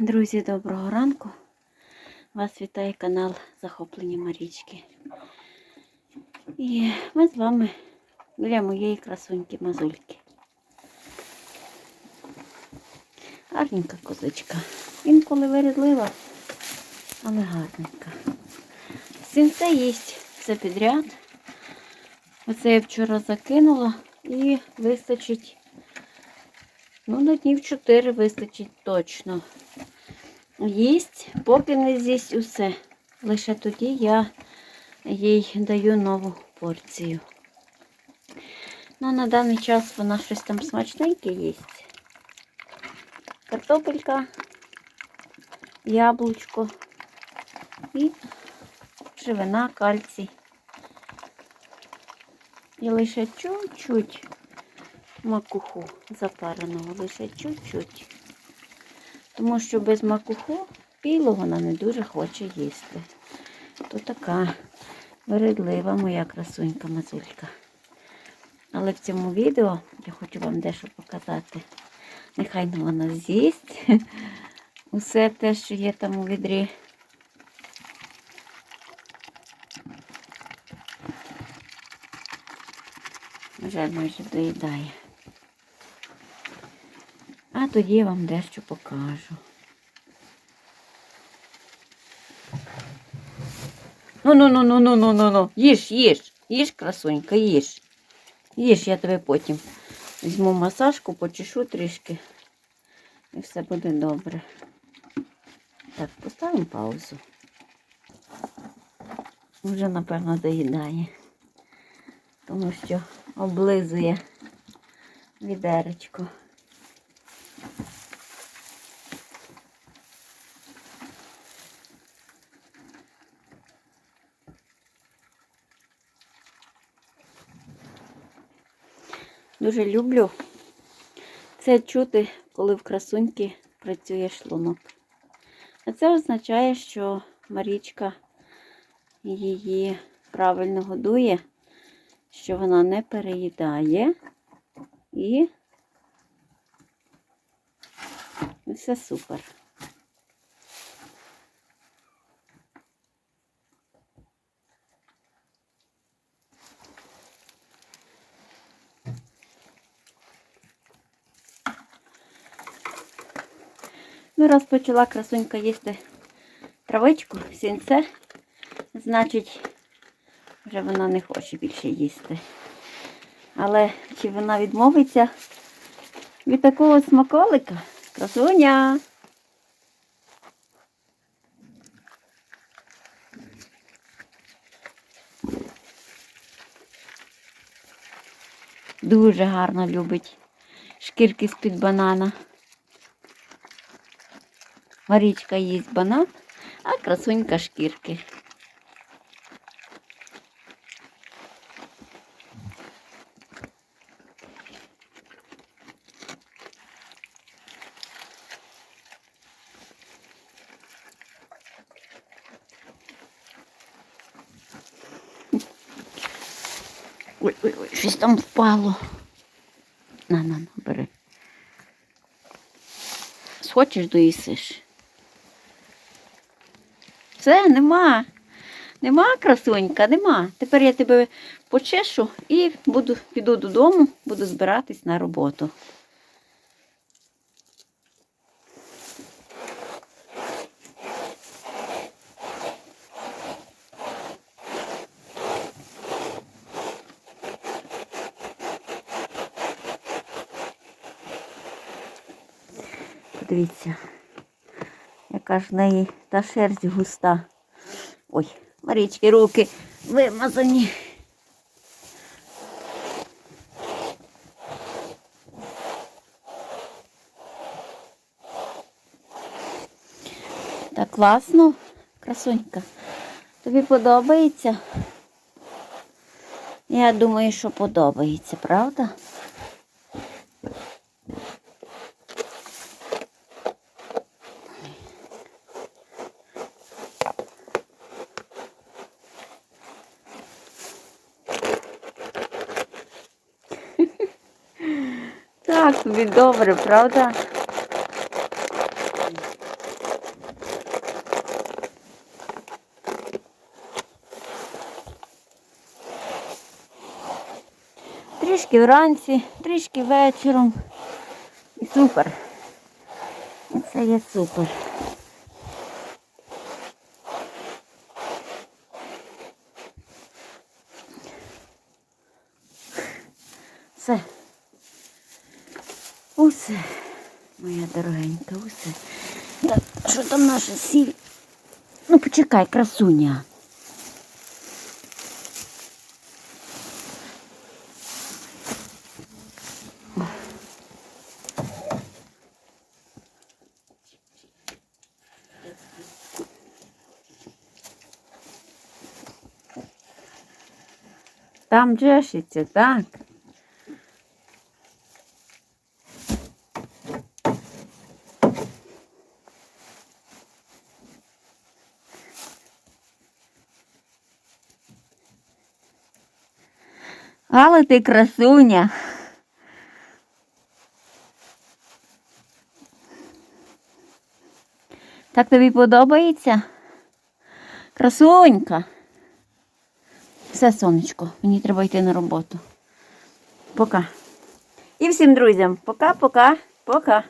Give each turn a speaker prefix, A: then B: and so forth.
A: Друзі, доброго ранку. Вас вітає канал Захоплення Марічки. І ми з вами біля моєї красуньки Мазульки. Гарненька козочка. Інколи вирідлива, але гарненька. Сінце їсть все підряд. Оце я вчора закинула і вистачить. Ну, на днів 4 вистачить точно. Їсть, поки не з'їсть усе. Лише тоді я їй даю нову порцію. Ну, на даний час вона щось там смачненьке їсть. Картопелька, яблучко і живина, кальцій. І лише чуть-чуть макуху запареного, лише чуть-чуть. Тому що без макуху піло вона не дуже хоче їсти. То така вередлива моя красунька мазулька. Але в цьому відео я хочу вам дещо показати. Нехай вона з'їсть усе те, що є там у відрі. Вже майже доїдає. А тоді я вам дещо покажу. Ну, ну, ну, ну, ну, ну, ну, ну. Їж, їж, їж, красунька, їж. Їж, я тебе потім візьму масажку, почешу трішки. І все буде добре. Так, поставимо паузу. Вже, напевно, доїдає. Тому що облизує відеречко. Дуже люблю це чути, коли в красуньки працює шлунок. А це означає, що Марічка її правильно годує, що вона не переїдає і все супер. Ну, раз почала красунька їсти травичку, сінце, значить, вже вона не хоче більше їсти. Але чи вона відмовиться від такого смаколика? Красуня! Дуже гарно любить шкірки з-під банана. Марічка їсть банан, а красунька шкірки. Ой, ой, ой, щось там впало. На, на, на, бери. Схочеш, доїсиш. Все, нема. Нема, красунька, нема. Тепер я тебе почешу і буду, піду додому, буду збиратись на роботу. Подивіться, яка ж в неї та шерсть густа. Ой, Марічки, руки вимазані. Так класно, красунька. Тобі подобається? Я думаю, що подобається, правда? Так тобі добре, правда? Трішки вранці, трішки вечором. І супер. Це є супер. Моя дорогенька, усе. Так, що там наша сіль? Ну, почекай, красуня. Там джешиться, так. Але ти красуня. Так тобі подобається? Красунька. Все, сонечко, мені треба йти на роботу. Пока. І всім друзям, пока-пока, пока.